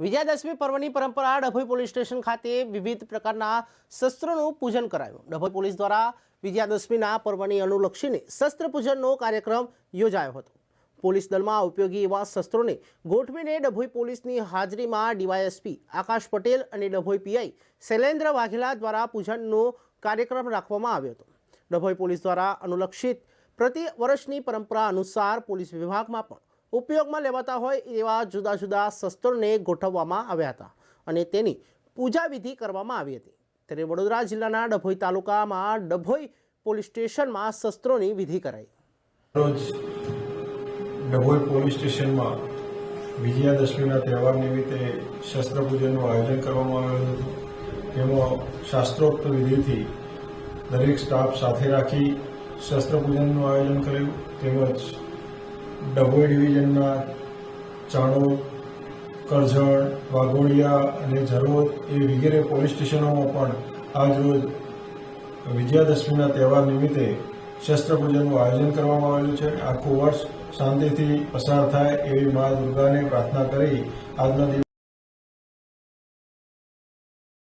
વિજયાદશમી પર્વની પરંપરા Dabhoi police station ખાતે વિવિધ પ્રકારના શસ્ત્રોનું પૂજન કરાયું. ડભોઈ પોલીસ દ્વારા વિજયાદશમીના પર્વની અનુલક્ષીને શસ્ત્ર પૂજનનો કાર્યક્રમ યોજાયો હતો. પોલીસ દળમાં ઉપયોગી એવા શસ્ત્રોને ગોઠવીને ડભોઈ પોલીસની હાજરીમાં ડીવાયએસપી આકાશ પટેલ અને ડભોઈ પીઆઈ શૈલેન્દ્ર વાઘેલા દ્વારા પૂજનનો કાર્યક્રમ રાખવામાં આવ્યો હતો. ડભોઈ પોલીસ દ્વારા અનુલક્ષિત પ્રતિ વર્ષની પરંપરા અનુસાર પોલીસ વિભાગમાં પણ ઉપયોગમાં લેવાતા હોય એવા જુદા જુદા શસ્ત્રોને ગોઠવવામાં આવ્યા હતા અને તેની પૂજા વિધિ કરવામાં આવી હતી. ત્યારે વડોદરા જિલ્લાના ડભોઈ તાલુકામાં ડભોઈ પોલીસ સ્ટેશનમાં શસ્ત્રોની વિધિ કરાઈ. રોજ ડભોઈ પોલીસ સ્ટેશનમાં વિજયાદશમીના તહેવાર નિમિત્તે શસ્ત્ર પૂજનનું આયોજન કરવામાં આવ્યું હતું. તેમાં શાસ્ત્રોક્ત વિધિથી દરેક સ્ટાફ સાથે રાખી શસ્ત્ર પૂજનનું આયોજન કર્યું તેમજ ડભોઈ ડિવિઝનના ચાણોદ કરજણ, વાઘોડિયા અને ઝરોદ એ વગેરે પોલીસ સ્ટેશનોમાં પણ આજરોજ વિજયાદશમીના તહેવાર નિમિત્તે શસ્ત્ર પૂજનનું આયોજન કરવામાં આવેલું છે. આખું વર્ષ શાંતિથી પસાર થાય એવી મા દુર્ગાને પ્રાર્થના કરી આજના દિવસ